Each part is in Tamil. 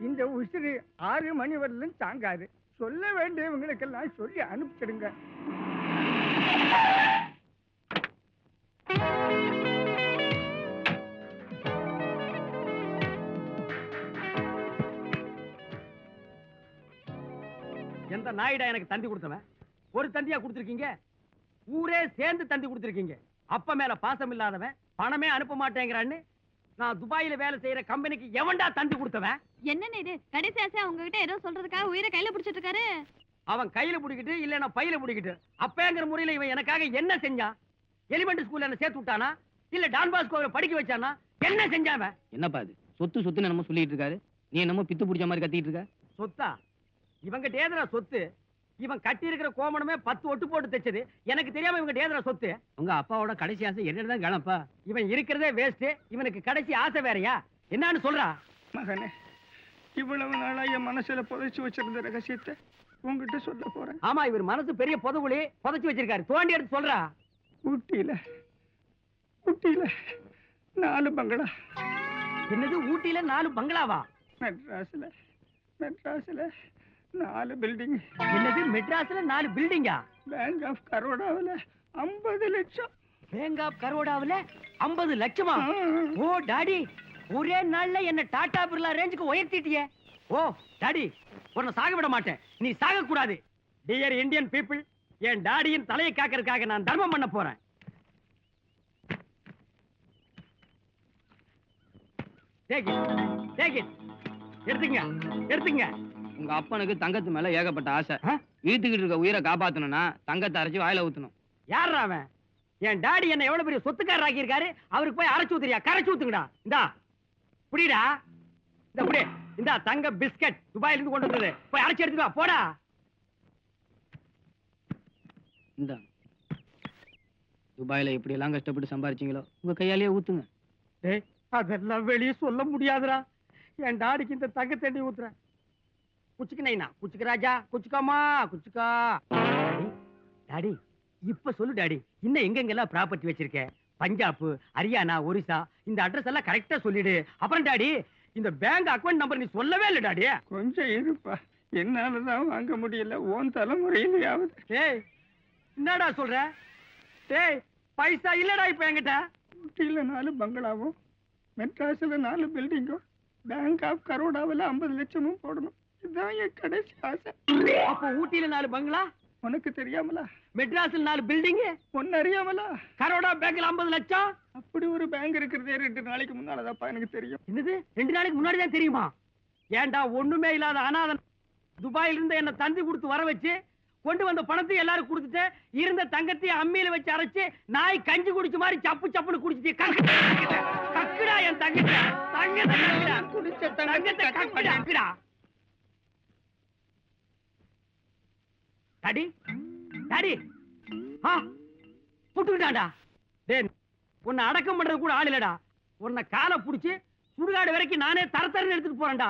இந்த உசிறு ஆறு மணி வரலும் தாங்காது. சொல்ல வேண்டியவங்களுக்கெல்லாம் சொல்லி அனுப்பிச்சிடுங்க. எந்த நாயிடா எனக்கு தந்தி கொடுத்தவன்? ஒரு தந்தியா கொடுத்துருக்கீங்க? ஊரே சேர்ந்து தந்தி கொடுத்துருக்கீங்க. அப்ப மேல பாசம் இல்லாதவன் பணமே அனுப்ப மாட்டேங்கிறான்னு நான் துபாயில வேலை செய்யற கம்பெனிக்கு எவன்டா தந்தி கொடுத்தவன்? என்னன்னு இது? கடைசி ஆசையா உங்ககிட்ட ஏதோ சொல்றதுக்காக உயிரை கையில பிடிச்சிட்டு இருக்காரு அவன் கையில பிடிக்கிட்டு இல்ல பையில பிடிக்கிட்டு. அப்பேங்கிற முறையில இவன் எனக்காக என்ன செஞ்சான் எலிமெண்ட் ஸ்கூல்ல என்ன சேர்த்து விட்டானா? இல்ல டான் பாஸ்கோவை படிக்க வச்சானா? என்ன செஞ்சான் அவன்? என்னப்பா இது? சொத்து சொத்துன்னு என்னமோ சொல்லிட்டு இருக்காரு. நீ என்னமோ பித்து பிடிச்ச மாதிரி கத்திட்டு இருக்க? சொத்தா? இவங்கிட்ட ஏதுடா சொத்து? இவன் கட்டி இருக்கிற கோமணமே பத்து ஒட்டு போட்டு தைச்சது. எனக்கு தெரியாம இவங்கிட்ட ஏதுடா சொத்து? உங்க அப்பாவோட கடைசி ஆசை என்னதான் கிளம்பா இவன் இருக்கிறதே வேஸ்ட் இவனுக்கு கடைசி ஆசை வேறயா? என்னன்னு சொல்றா? மகனே இவ்வளவு நாளா என் மனசுல புதைச்சு வச்சிருந்த ரகசியத்தை உங்ககிட்ட சொல்ல போறேன். ஆமா இவர் மனசு பெரிய புதவுளி புதைச்சு வச்சிருக்காரு. தோண்டி எடுத்து சொல்றா. ஊட்டியில ஊட்டியில நாலு பங்களா. என்னது ஊட்டியில நாலு பங்களாவா? மெட்ராஸ்ல மெட்ராஸ்ல நாலு பில்டிங் என்னது மெட்ராஸ்ல நாலு பில்டிங்கா பேங்க் ஆஃப் கரோடாவில் ஐம்பது லட்சம். பேங்க் ஆஃப் கரோடாவுல ஐம்பது லட்சமா. ஓ டாடி ஒரே நாள்ல என்ன டாடா பிர்லா ரேஞ்சுக்கு உயர்த்திட்டியே. ஓ டாடி உன்னை சாக விட மாட்டேன். நீ சாக கூடாது டியர் இந்தியன் பீப்புள் என் டாடியின் தலையை காக்கறதுக்காக நான் தர்மம் பண்ண போறேன். எடுத்துங்க எடுத்துங்க உங்க அப்பனுக்கு தங்கத்து மேல ஏகப்பட்ட ஆசை? இழுத்துக்கிட்டு இருக்க உயிரை காப்பாத்தணும்னா தங்கத்தை அரைச்சு வாயில ஊத்தணும். யார் அவன்? என் டாடி என்ன எவ்வளவு பெரிய சொத்துக்காரர் ஆக்கியிருக்காரு? அவருக்கு போய் அரைச்சு ஊத்துறியா? கரைச்சு ஊத்துங்கடா. இந்தா. புடிடா. இந்த புடி. இந்தா தங்க பிஸ்கட் துபாயில இருந்து கொண்டு வந்தது. போய் அரைச்சு எடுத்துட்டு வா. போடா. இந்த. துபாயில இப்படி எல்லாம் கஷ்டப்பட்டு சம்பாரிச்சீங்களோ? உங்க கையாலேயே ஊத்துங்க. டேய் அதெல்லாம் வெளியே சொல்ல முடியாதுடா. என் டாடிக்கு இந்த தங்க தண்ணி ஊத்துறேன். குச்சிக்கு நைனா குச்சிக்கு ராஜா குச்சிக்காமா குச்சிக்கா. டாடி இப்ப சொல்லு டாடி இன்னும் எங்கெங்கெல்லாம் ப்ராப்பர்ட்டி வச்சிருக்க? பஞ்சாப் ஹரியானா ஒரிசா இந்த அட்ரஸ் எல்லாம் கரெக்டா சொல்லிடு. அப்புறம் டாடி இந்த பேங்க் அக்கவுண்ட் நம்பர் நீ சொல்லவே இல்லை டாடி. கொஞ்சம் இருப்பா. என்னாலதான் வாங்க முடியல. ஓன் தலைமுறையிலேயாவது. டேய் என்னடா சொல்ற? டேய் பைசா இல்லடா இப்ப என்கிட்ட. ஊட்டியில நாலு பங்களாவும் மெட்ராஸ்ல நாலு பில்டிங்கும் பேங்க் ஆஃப் கரோடாவில் ஐம்பது லட்சமும் போடணும். இதுதான் என் கடைசி ஆசை. அப்போ ஊட்டியில நாலு பங்களா? உனக்கு தெரியாமலா? மெட்ராஸ்ல நாலு பில்டிங் ஒன்னு அறியாமலா? கரோடா பேங்க்ல ஐம்பது லட்சம்? அப்படி ஒரு பேங்க் இருக்கிறதே ரெண்டு நாளைக்கு முன்னாலதாப்பா எனக்கு தெரியும். என்னது? ரெண்டு நாளைக்கு முன்னாடி தான் தெரியுமா? ஏன்டா ஒண்ணுமே இல்லாத அனாதன் துபாயில இருந்து என்ன தந்தி கொடுத்து வர வச்சு கொண்டு வந்த பணத்தை எல்லாரும் கொடுத்துட்டு இருந்த தங்கத்தையும் அம்மியில வச்சு அரைச்சு நாய் கஞ்சி குடிச்ச மாதிரி சப்பு சப்புன்னு குடிச்சிட்டு கக்கு- கக்குடா என் தங்கத்தை. தங்கத்தை. குடிச்ச தங்கத்தை கக்குடா, டாடி டாடி. ஆ புட்டுக்கிட்டான்டா. டேய் உன்னை அடக்கம் பண்றது கூட ஆள் இல்லடா. உன்னை காலை புடிச்சு சுடுகாடு வரைக்கும் நானே தர தரன்னு எடுத்துட்டு போறேன்டா.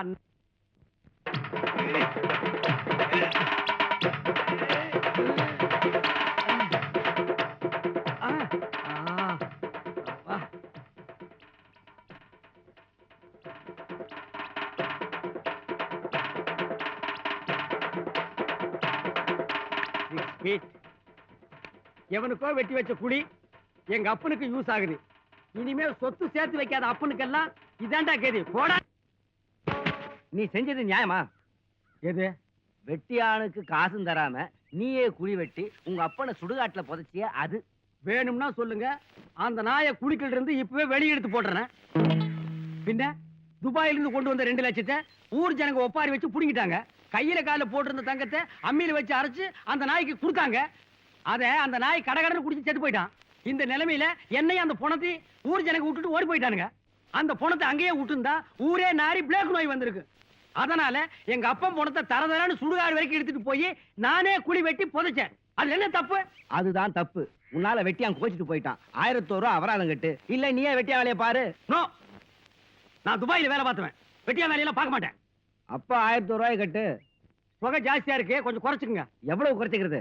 எவனுக்கோ வெட்டி வச்ச குழி எங்க அப்பனுக்கு யூஸ் ஆகுது. இனிமே சொத்து சேர்த்து வைக்காத அப்பனுக்கெல்லாம் இதாண்டா கேது. போடா. நீ செஞ்சது நியாயமா? எது? வெட்டியானுக்கு காசும் தராம நீயே குழி வெட்டி உங்க அப்பனை சுடுகாட்டுல புதைச்சிய அது. வேணும்னா சொல்லுங்க. அந்த நாயை குழிக்கல இருந்து இப்பவே வெளிய எடுத்து போடுறேன் பின்ன துபாயில இருந்து கொண்டு வந்த ரெண்டு லட்சத்தை ஊர் ஜனங்க ஒப்பாரி வச்சு புடுங்கிட்டாங்க. கையில கால போட்டிருந்த தங்கத்தை அம்மியில வச்சு அரைச்சு அந்த நாய்க்கு கொடுத்தாங்க. அத அந்த நாய் கடகடன்னு குடிச்சு செத்து போயிட்டான். இந்த நிலைமையில என்னையும் அந்த பணத்தை ஊர் ஜனங்க விட்டுட்டு ஓடி போயிட்டானுங்க. அந்த பணத்தை அங்கேயே விட்டுருந்தா ஊரே நாரி பிளேக் நோய் வந்திருக்கு. அதனால எங்க அப்பன் பணத்தை தரதரான்னு சுடுகாடு வரைக்கும் எடுத்துட்டு போய் நானே குழி வெட்டி புதைச்சேன். அது என்ன தப்பு? அதுதான் தப்பு. உன்னால வெட்டியான் கோச்சிட்டு போயிட்டான். ஆயிரத்தோரு ரூபா அபராதம் கட்டு. இல்ல நீயே வெட்டியா வேலையை பாரு. நோ. நான் துபாயில வேலை பார்த்துவேன். வெட்டியா வேலையெல்லாம் பார்க்க மாட்டேன். அப்ப ஆயிரத்தோரு ரூபாய் கட்டு. புகை ஜாஸ்தியா இருக்கு கொஞ்சம் குறைச்சுக்குங்க. எவ்வளவு குறைச்சிக்கிறது?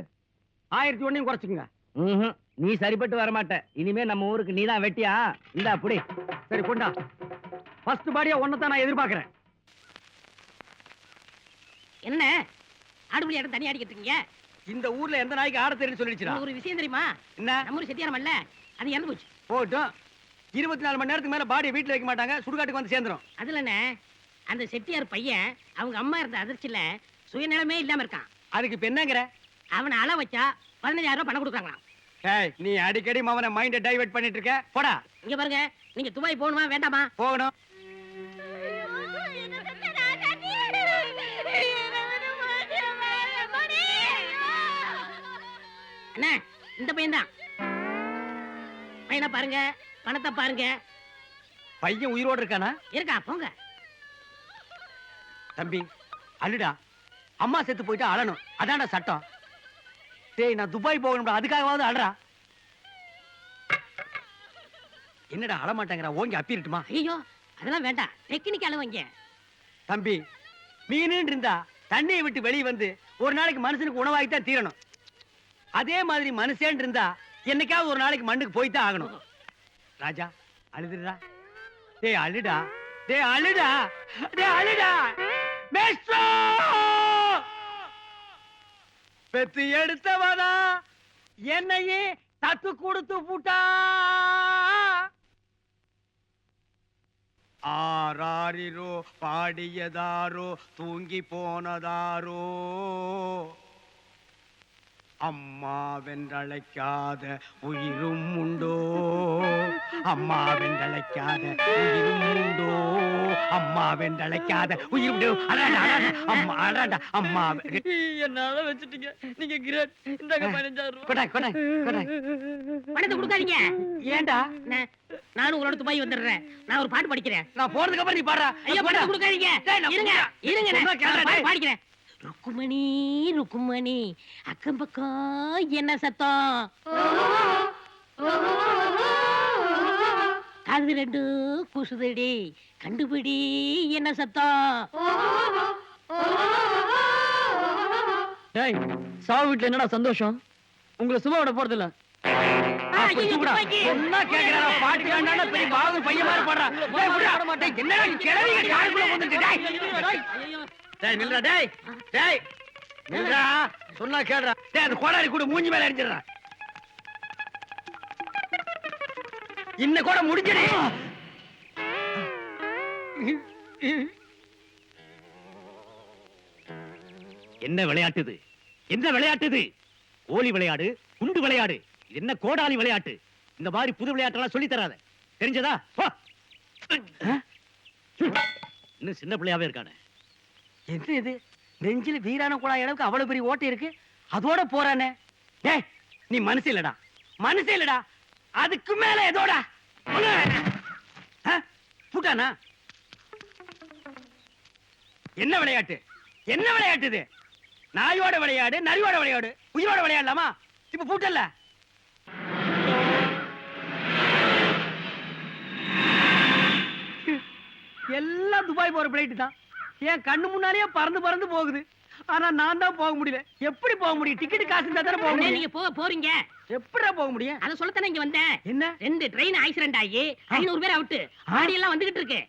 ஆயிரத்தி ஒன்னையும் குறைச்சுக்குங்க. நீ சரிப்பட்டு வர மாட்ட இனிமே நம்ம ஊருக்கு நீ தான் வெட்டியா? இந்த அப்படி சரி கொண்டா. ஃபர்ஸ்ட் பாடியா ஒன்னை தான் நான் எதிர்பார்க்கிறேன். என்ன? ஆடுபுலி இடம் தனியா அடிக்கிட்டு இருக்கீங்க? இந்த ஊர்ல எந்த நாய்க்கு ஆட தெரியும் சொல்லிடுச்சுடா. ஒரு விஷயம் தெரியுமா? என்ன? நம்ம ஊர் செட்டியாரம் இல்ல அது இறந்து போச்சு. போட்டும் இருபத்தி நாலு மணி நேரத்துக்கு மேல பாடியை வீட்டுல வைக்க மாட்டாங்க. சுடுகாட்டுக்கு வந்து சேர்ந்துரும். அதுல என்ன? அந்த செட்டியார் பையன் அவங்க அம்மா இருந்த அதிர்ச்சியில சுயநலமே இல்லாம இருக்கான். அதுக்கு இப்ப என்னங்கிற? அவனை அள வச்சா பதினஞ்சாயிரம் ரூபாய் பணம் கொடுக்குறாங்களாம். ஏய் நீ அடிக்கடி மவனை மைண்ட டைவர்ட் பண்ணிட்டு இருக்க. போடா. இங்க பாருங்க நீங்க துபாய் போகணுமா வேண்டாமா? போகணும். அண்ணா இந்த பையன் தான் பையனை பாருங்க பணத்தை பாருங்க. பையன் உயிரோடு இருக்கானா? இருக்கா போங்க. தம்பி அழுடா. அம்மா செத்து போயிட்டா அழணும். அதான்டா சட்டம். டேய் நான் துபாய் போகணும்டா. அதுக்காகவாவது அழறா. என்னடா அழ மாட்டேங்கிறா ஓங்கி அப்பிரட்டுமா ஐயோ அதெல்லாம் வேண்டாம். டெக்னிக் வைங்க தம்பி மீனுன்னு இருந்தா தண்ணியை விட்டு வெளியே வந்து ஒரு நாளைக்கு மனுஷனுக்கு உணவாகித்தான் தீரணும். அதே மாதிரி மனுஷன் இருந்தா என்னைக்காவது ஒரு நாளைக்கு மண்ணுக்கு போய் தான் ஆகணும். ராஜா அழுதுடா. டேய் அழுடா. டேய் அழுடா. டேய் அழுடா. பெத்து எடுத்தவனா என்னையே தத்து கொடுத்து பூட்டா? ஆராரிரோ பாடியதாரோ தூங்கி போனதாரோ? அம்மா வென்றழைக்காத உயிரும் உண்டோ? அம்மா வென்றழைக்காத உயிரும் உண்டோ? அம்மா வென்றழைக்காத உயிர் உண்டோ அம்மா அடாடா, அம்மா. என்னால வச்சுட்டீங்க. நீங்க கிரேட். இந்தாங்க பதினஞ்சாயிரம் கொடை, கொடை, கொடை. பணத்தை கொடுக்காதீங்க. ஏன்டா அண்ணே, நானும் உங்களோட துபாய் வந்துடுறேன். நான் ஒரு பாட்டு படிக்கிறேன். நான் போறதுக்கு அப்புறம் நீ பாடுறா. ஐயோ பணத்தை கொடுக்காதீங்க. இருங்க. இருங்க நான். பாடிக்கிறேன். ருக்குமணி ருக்குமணி. அக்கம் பக்கம் என்ன சத்தம்? காது ரெண்டு குசுதடி. கண்டுபிடி என்ன சத்தம்? டேய் சாவு வீட்டுல என்னடா சந்தோஷம்? உங்களை சும்மா விட போறது இல்ல அப்ப டேய், விட்றா. டேய், டேய். நில்லுடா. சொன்னா கேளுடா. டேய், அந்த கோடாரி கூட மூஞ்சி மேல அடிச்சிடுறா. இன்ன கூட முடிஞ்சிடு என்ன விளையாட்டு இது என்ன விளையாட்டு இது கோலி விளையாடு குண்டு விளையாடு இது என்ன கோடாலி விளையாட்டு இந்த மாதிரி புது விளையாட்டெல்லாம் சொல்லி தராத தெரிஞ்சதா. இன்னும் சின்ன பிள்ளையாவே இருக்கானே என்ன இது? நெஞ்சில் வீரான குழாய் அளவுக்கு அவ்வளவு பெரிய ஓட்டை இருக்கு? அதோட போறானே. ஏ நீ மனசு இல்லடா. மனசு இல்லடா. அதுக்கு மேல எதோடா? புட்டானா? என்ன விளையாட்டு? என்ன விளையாட்டு இது? நாயோட விளையாடு நரியோட விளையாடு உயிரோட விளையாடலாமா? இப்ப பூட்டல்ல எல்லாம் துபாய் போற பிளைட்டு தான். என் கண்ணு முன்னாலேயே பறந்து பறந்து போகுது. ஆனா நான் தான் போக முடியல. எப்படி போக முடியும்? டிக்கெட் காசு இருந்தா தானே போக முடியும்? நீங்க போக போறீங்க. எப்படிடா போக முடியும்? அத சொல்லத்தானே இங்க வந்தேன். என்ன? ரெண்டு ட்ரெயின் ஆக்சிடென்ட் ஆகி ஐநூறு பேர் அவுட்டு. ஆடி எல்லாம் வந்துகிட்டு இருக்கு.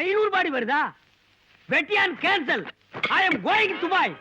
ஐநூறு பாடி வருதா? வெட்டியான் cancel I am going Dubai